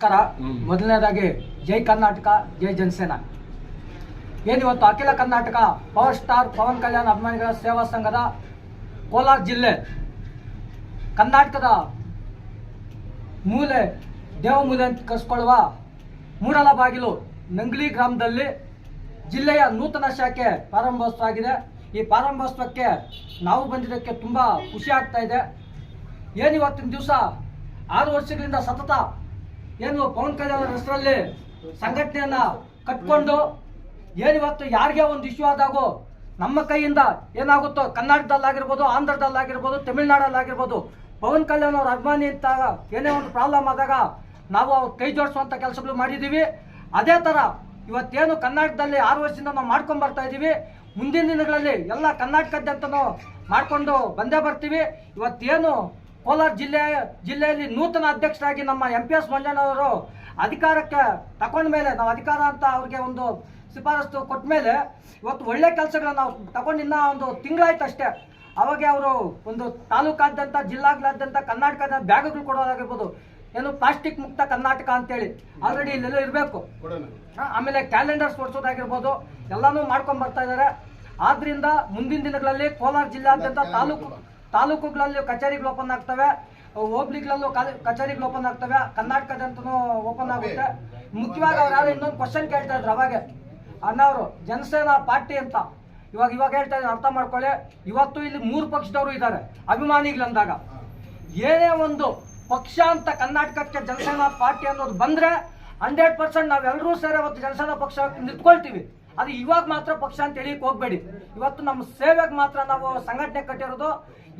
ನಮಸ್ಕಾರ. ಮೊದಲನೇದಾಗಿ ಜೈ ಕರ್ನಾಟಕ ಜೈ ಜನಸೇನಾ. ಏನಿವತ್ತು ಅಖಿಲ ಕರ್ನಾಟಕ ಪವರ್ ಸ್ಟಾರ್ ಪವನ್ ಕಲ್ಯಾಣ್ ಅಭಿಮಾನಿಗಳ ಸೇವಾ ಸಂಘದ ಕೋಲಾರ ಜಿಲ್ಲೆ ಕರ್ನಾಟಕದ ಮೂಲೆ ದೇವಮೂಲೆ ಅಂತ ಕರೆಸ್ಕೊಳ್ಳುವ ಮೂಡಲ ಬಾಗಿಲು ನಂಗ್ಲಿ ಗ್ರಾಮದಲ್ಲಿ ಜಿಲ್ಲೆಯ ನೂತನ ಶಾಖೆ ಪ್ರಾರಂಭೋತ್ಸವ ಆಗಿದೆ ಈ ಪ್ರಾರಂಭೋತ್ಸವಕ್ಕೆ ನಾವು ಬಂದಿದ್ದಕ್ಕೆ ತುಂಬ ಖುಷಿ ಆಗ್ತಾ ಇದೆ. ಏನಿವತ್ತಿನ ದಿವಸ ಆರು ವರ್ಷಗಳಿಂದ ಸತತ ಏನು ಪವನ್ ಕಲ್ಯಾಣ್ ಹೆಸರಲ್ಲಿ ಸಂಘಟನೆಯನ್ನ ಕಟ್ಕೊಂಡು ಏನಿವತ್ತು ಯಾರಿಗೆ ಒಂದು ಇಶ್ಯೂ ಆದಾಗೋ ನಮ್ಮ ಕೈಯಿಂದ ಏನಾಗುತ್ತೋ ಕರ್ನಾಟಕದಲ್ಲಾಗಿರ್ಬೋದು ಆಂಧ್ರದಲ್ಲಾಗಿರ್ಬೋದು, ತಮಿಳ್ನಾಡಲ್ಲಾಗಿರ್ಬೋದು, ಪವನ್ ಕಲ್ಯಾಣ್ ಅವ್ರ ಅಭಿಮಾನಿ ಇದ್ದಾಗ ಏನೇ ಒಂದು ಪ್ರಾಬ್ಲಮ್ ಆದಾಗ ನಾವು ಅವ್ರ ಕೈ ಜೋಡಿಸುವಂಥ ಕೆಲಸಗಳು ಮಾಡಿದ್ದೀವಿ ಅದೇ ಥರ ಇವತ್ತೇನು ಕರ್ನಾಟಕದಲ್ಲಿ ಆರು ವರ್ಷದಿಂದ ನಾವು ಮಾಡ್ಕೊಂಡು ಬರ್ತಾ ಇದ್ದೀವಿ ಮುಂದಿನ ದಿನಗಳಲ್ಲಿ ಎಲ್ಲ ಕರ್ನಾಟಕದಾದ್ಯಂತನೂ ಮಾಡಿಕೊಂಡು ಬಂದೇ ಬರ್ತೀವಿ. ಇವತ್ತೇನು ಕೋಲಾರ ಜಿಲ್ಲೆ ಜಿಲ್ಲೆಯಲ್ಲಿ ನೂತನ ಅಧ್ಯಕ್ಷರಾಗಿ ನಮ್ಮ ಎಂ ಪಿ ಎಸ್ ಮಂಜಣ್ಣವರು ಅಧಿಕಾರಕ್ಕೆ ತಗೊಂಡ ಮೇಲೆ ನಾವು ಅಧಿಕಾರ ಅಂತ ಅವ್ರಿಗೆ ಒಂದು ಶಿಫಾರಸು ಕೊಟ್ಟ ಮೇಲೆ ಇವತ್ತು ಒಳ್ಳೆ ಕೆಲಸಗಳನ್ನ ನಾವು ತಗೊಂಡು ಇನ್ನ ಒಂದು ತಿಂಗಳಾಯ್ತು ಅಷ್ಟೇ. ಅವಾಗ ಅವರು ಒಂದು ತಾಲೂಕಾದ್ಯಂತ ಜಿಲ್ಲಾಗ್ಲಾದ್ಯಂತ ಕರ್ನಾಟಕದ ಬ್ಯಾಗ್ಗಳು ಕೊಡೋದಾಗಿರ್ಬೋದು. ಏನು ಪ್ಲಾಸ್ಟಿಕ್ ಮುಕ್ತ ಕರ್ನಾಟಕ ಅಂತೇಳಿ. ಆಲ್ರೆಡಿ ಇಲ್ಲೆಲ್ಲ ಇರಬೇಕು. ಆಮೇಲೆ ಕ್ಯಾಲೆಂಡರ್ಸ್ ಕೊಡಿಸೋದಾಗಿರ್ಬೋದು ಎಲ್ಲಾನು ಮಾಡ್ಕೊಂಡ್ ಬರ್ತಾ ಇದ್ದಾರೆ ಆದ್ರಿಂದ ಮುಂದಿನ ದಿನಗಳಲ್ಲಿ ಕೋಲಾರ ಜಿಲ್ಲಾದ್ಯಂತ ತಾಲೂಕು ತಾಲೂಕುಗಳಲ್ಲಿ ಕಚೇರಿಗಳು ಓಪನ್ ಆಗ್ತವೆ, ಹೋಬ್ಳಿಗಳಲ್ಲೂ ಕಚೇರಿಗಳು ಓಪನ್ ಆಗ್ತವೆ ಕರ್ನಾಟಕದಂತೂ ಓಪನ್ ಆಗುತ್ತೆ. ಮುಖ್ಯವಾಗಿ ಅವ್ರು ಯಾರು ಇನ್ನೊಂದು ಕ್ವಶನ್ ಕೇಳ್ತಾ ಇದ್ರು ಅವಾಗೆ. ಅಣ್ಣವರು ಜನಸೇನಾ ಪಾರ್ಟಿ ಅಂತ. ಇವಾಗ ಇವಾಗ ಹೇಳ್ತಾ ಇದ್ದೀನಿ, ಅರ್ಥ ಮಾಡ್ಕೊಳ್ಳಿ. ಇವತ್ತು ಇಲ್ಲಿ ಮೂರು ಪಕ್ಷದವರು ಇದ್ದಾರೆ ಅಭಿಮಾನಿಗಳಂದಾಗ ಏನೇ ಒಂದು ಪಕ್ಷ ಅಂತ ಕರ್ನಾಟಕಕ್ಕೆ ಜನಸೇನಾ ಪಾರ್ಟಿ ಅನ್ನೋದು ಬಂದ್ರೆ, ಹಂಡ್ರೆಡ್ ಪರ್ಸೆಂಟ್ ನಾವೆಲ್ಲರೂ ಸೇರಿ ಅವತ್ತು ಜನಸೇನಾ ಪಕ್ಷ ನಿಂತ್ಕೊಳ್ತೀವಿ. ಅದು ಇವಾಗ ಮಾತ್ರ ಪಕ್ಷ ಅಂತ ಹೇಳಿಕ್ ಹೋಗ್ಬೇಡಿ. ಇವತ್ತು ನಮ್ಮ ಸೇವೆಗೆ ಮಾತ್ರ ನಾವು ಸಂಘಟನೆ ಕಟ್ಟಿರೋದು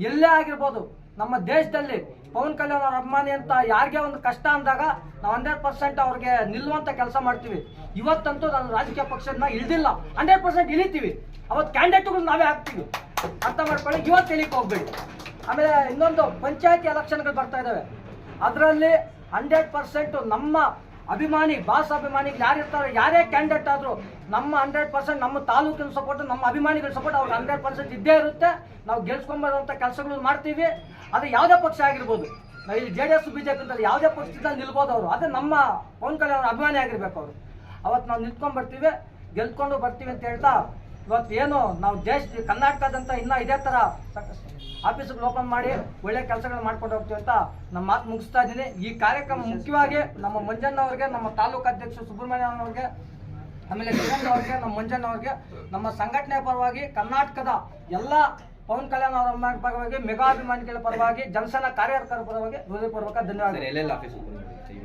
ಎಲ್ಲೇ ಆಗಿರ್ಬೋದು. ನಮ್ಮ ದೇಶದಲ್ಲಿ ಪವನ್ ಕಲ್ಯಾಣ್ ಅವ್ರ ಅಭಿಮಾನಿ ಅಂತ ಯಾರಿಗೆ ಒಂದು ಕಷ್ಟ ಅಂದಾಗ ನಾವು ಹಂಡ್ರೆಡ್ ಪರ್ಸೆಂಟ್ ಅವ್ರಿಗೆ ನಿಲ್ಲುವಂತ ಕೆಲಸ ಮಾಡ್ತೀವಿ. ಇವತ್ತಂತೂ ನಾನು ರಾಜಕೀಯ ಪಕ್ಷದನ್ನ ಇಳಿದಿಲ್ಲ ಹಂಡ್ರೆಡ್ ಪರ್ಸೆಂಟ್ ಇಳಿತೀವಿ. ಅವತ್ತು ಕ್ಯಾಂಡಿಡೇಟ್ಗಳು ನಾವೇ ಹಾಕ್ತೀವಿ. ಅರ್ಥ ಮಾಡ್ಕೊಳ್ಳಿ, ಇವತ್ತು ಹೇಳಿಕ್ ಹೋಗ್ಬೇಡಿ. ಆಮೇಲೆ ಇನ್ನೊಂದು ಪಂಚಾಯತಿ ಎಲೆಕ್ಷನ್ಗಳು ಬರ್ತಾ ಇದ್ದಾವೆ ಅದರಲ್ಲಿ ಹಂಡ್ರೆಡ್ ಪರ್ಸೆಂಟ್ ನಮ್ಮ ಅಭಿಮಾನಿ, ಬಾಸ್ ಅಭಿಮಾನಿಗಳು ಯಾರು ಇರ್ತಾರೆ, ಯಾರೇ ಕ್ಯಾಂಡಿಡೇಟ್ ಆದ್ರು ನಮ್ಮ ಹಂಡ್ರೆಡ್ ಪರ್ಸೆಂಟ್ ನಮ್ಮ ತಾಲೂಕಿನ ಸಪೋರ್ಟ್ ನಮ್ಮ ಅಭಿಮಾನಿಗಳ ಸಪೋರ್ಟ್ ಅವ್ರಿಗೆ ಹಂಡ್ರೆಡ್ ಪರ್ಸೆಂಟ್ ಇದ್ದೇ ಇರುತ್ತೆ. ನಾವು ಗೆಲ್ಸ್ಕೊಂಬರುವಂಥ ಕೆಲಸಗಳು ಮಾಡ್ತೀವಿ. ಅದು ಯಾವುದೇ ಪಕ್ಷ ಆಗಿರ್ಬೋದು. ನಾವು ಇಲ್ಲಿ J D S B J ಯಾವುದೇ ಪಕ್ಷದಿಂದ ನಿಲ್ಬೋದು ಅವರು. ಅದೇ ನಮ್ಮ ಪವನ್ ಕಲ್ಯಾಣ್ ಅಭಿಮಾನಿ ಆಗಿರ್ಬೇಕು ಅವರು. ಅವತ್ತು ನಾವು ನಿಂತ್ಕೊಂಡ್ ಬರ್ತೀವಿ ಗೆಲ್ಕೊಂಡು ಬರ್ತೀವಿ ಅಂತ ಹೇಳ್ತಾ ಇವತ್ತು ಏನು ನಾವು ದೇಶ ಕರ್ನಾಟಕದಂತ ಇನ್ನ ಇದೇ ತರ ಆಫೀಸ್ಗಳು ಓಪನ್ ಮಾಡಿ ಒಳ್ಳೆ ಕೆಲಸಗಳು ಮಾಡ್ಕೊಂಡು ಹೋಗ್ತೀವಿ ಅಂತ ನಮ್ಮ ಮಾತು ಮುಗಿಸ್ತಾ ಇದ್ದೀನಿ. ಈ ಕಾರ್ಯಕ್ರಮ ಮುಖ್ಯವಾಗಿ ನಮ್ಮ ಮಂಜಣ್ಣ ಅವ್ರಿಗೆ ನಮ್ಮ ತಾಲೂಕು ಅಧ್ಯಕ್ಷ ಸುಬ್ರಹ್ಮಣ್ಯ ಅವ್ರಿಗೆ ಆಮೇಲೆ ಅವ್ರಿಗೆ ನಮ್ಮ ಮಂಜಣ್ಣ ಅವ್ರಿಗೆ ನಮ್ಮ ಸಂಘಟನೆ ಪರವಾಗಿ ಕರ್ನಾಟಕದ ಎಲ್ಲ ಪವನ್ ಕಲ್ಯಾಣ್ ಅವರ ಪರವಾಗಿ ಮೆಗಾ ಅಭಿಮಾನಿಗಳ ಪರವಾಗಿ ಜನಸೇನಾ ಕಾರ್ಯಕರ್ತರ ಪರವಾಗಿ ಹೃದಯಪೂರ್ವಕ ಧನ್ಯವಾದ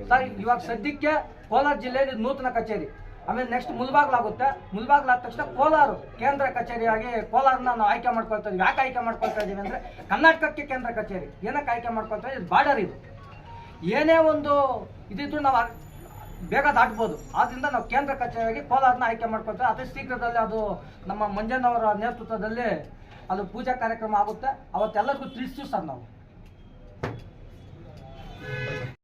ಸರ್ ಇವಾಗ ಸದ್ಯಕ್ಕೆ ಕೋಲಾರ ಜಿಲ್ಲೆಯಲ್ಲಿ ನೂತನ ಕಚೇರಿ. ಆಮೇಲೆ ನೆಕ್ಸ್ಟ್ ಮುಲ್ಬಾಗ್ಲಾಗುತ್ತೆ. ಮುಲ್ಬಾಗ್ಲಾದ ತಕ್ಷಣ ಕೋಲಾರು ಕೇಂದ್ರ ಕಚೇರಿಯಾಗಿ ಕೋಲಾರನ್ನ ನಾವು ಆಯ್ಕೆ ಮಾಡ್ಕೊಳ್ತಾ ಇದ್ವಿ. ಯಾಕೆ ಆಯ್ಕೆ ಮಾಡ್ಕೊಳ್ತಾ ಇದ್ದೀವಿ ಅಂದ್ರೆ ಕರ್ನಾಟಕಕ್ಕೆ ಕೇಂದ್ರ ಕಚೇರಿ. ಏನಕ್ಕೆ ಆಯ್ಕೆ ಮಾಡ್ಕೊಳ್ತಾ ಇದ್ದೀವಿ ಬಾರ್ಡರ್ ಇದು. ಏನೇ ಒಂದು ಇದಿದ್ರು ನಾವು ಬೇಗ ದಾಟ್ಬೋದು. ಆದ್ದರಿಂದ ನಾವು ಕೇಂದ್ರ ಕಚೇರಿಯಾಗಿ ಕೋಲಾರನ್ನ ಆಯ್ಕೆ ಮಾಡ್ಕೊಳ್ತೇವೆ ಅತಿ ಶೀಘ್ರದಲ್ಲಿ ಅದು ನಮ್ಮ ಮಂಜನವರ ನೇತೃತ್ವದಲ್ಲಿ ಅದು ಪೂಜಾ ಕಾರ್ಯಕ್ರಮ ಆಗುತ್ತೆ. ಅವತ್ತೆಲ್ಲರಿಗೂ ತಿಳಿಸ್ತೀವಿ ಸರ್ ನಾವು.